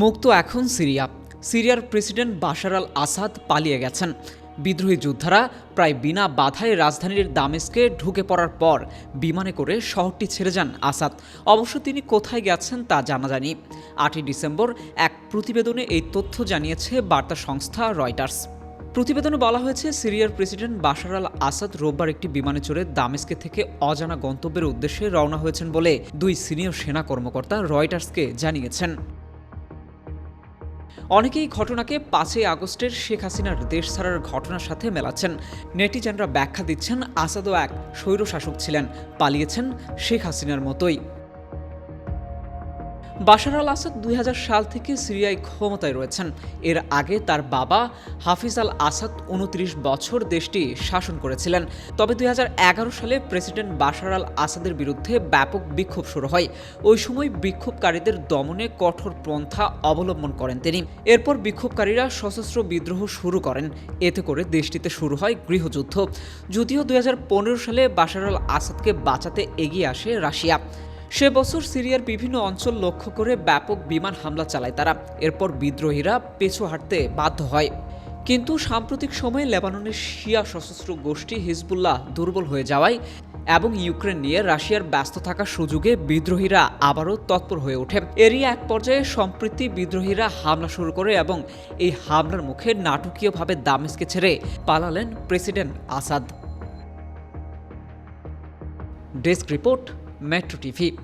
মুক্ত এখন সিরিয়া। সিরিয়ার প্রেসিডেন্ট বাশার আল আসাদ পালিয়ে গেছেন। বিদ্রোহী যোদ্ধারা প্রায় বিনা বাধায় রাজধানীর দামেস্কে ঢুকে পড়ার পর বিমানে করে শহরটি ছেড়ে যান আসাদ। অবশ্য তিনি কোথায় গেছেন তা জানা যায়নি। আটই ডিসেম্বর এক প্রতিবেদনে এই তথ্য জানিয়েছে বার্তা সংস্থা রয়টার্স। প্রতিবেদনে বলা হয়েছে, সিরিয়ার প্রেসিডেন্ট বাশার আল আসাদ রোববার একটি বিমানে চড়ে দামেস্কে থেকে অজানা গন্তব্যের উদ্দেশ্যে রওনা হয়েছেন বলে দুই সিনিয়র সেনা কর্মকর্তা রয়টার্সকে জানিয়েছেন। অনেকেই ঘটনাকে পাঁচই আগস্টের শেখ হাসিনার দেশ ছাড়ার ঘটনার সাথে মেলাচ্ছেন। নেটিজেনরা ব্যাখ্যা দিচ্ছেন, আসাদও এক স্বৈরশাসক ছিলেন, পালিয়েছেন শেখ হাসিনার মতোই। বাশার আল আসাদ দুই সাল থেকে সিরিয়ায় ক্ষমতায় রয়েছেন। এর আগে তার বাবা হাফিজ আল আসাদ উনত্রিশ বছর দেশটি শাসন করেছিলেন। তবে দুই সালে প্রেসিডেন্ট বাশার আল আসাদের বিরুদ্ধে ব্যাপক বিক্ষোভ শুরু হয়। ওই সময় বিক্ষোভকারীদের দমনে কঠোর পন্থা অবলম্বন করেন তিনি। এরপর বিক্ষোভকারীরা সশস্ত্র বিদ্রোহ শুরু করেন। এতে করে দেশটিতে শুরু হয় গৃহযুদ্ধ। যদিও দুই হাজার পনেরো সালে বাশার আল আসাদকে বাঁচাতে এগিয়ে আসে রাশিয়া। সে বছর সিরিয়ার বিভিন্ন অঞ্চল লক্ষ্য করে ব্যাপক বিমান হামলা চালায় তারা। এরপর বিদ্রোহীরা পেছু হাঁটতে বাধ্য হয়। কিন্তু সাম্প্রতিক সময়ে লেবাননের শিয়া সশস্ত্র গোষ্ঠী হিজবুল্লাহ দুর্বল হয়ে যাওয়ায় এবং ইউক্রেন নিয়ে রাশিয়ার ব্যস্ত থাকার সুযোগে বিদ্রোহীরা আবারও তৎপর হয়ে ওঠে। এরই এক পর্যায়ে সম্প্রতি বিদ্রোহীরা হামলা শুরু করে এবং এই হামলার মুখে নাটকীয়ভাবে দামেস্কে ছেড়ে পালালেন president Assad. Desk report Metro TV.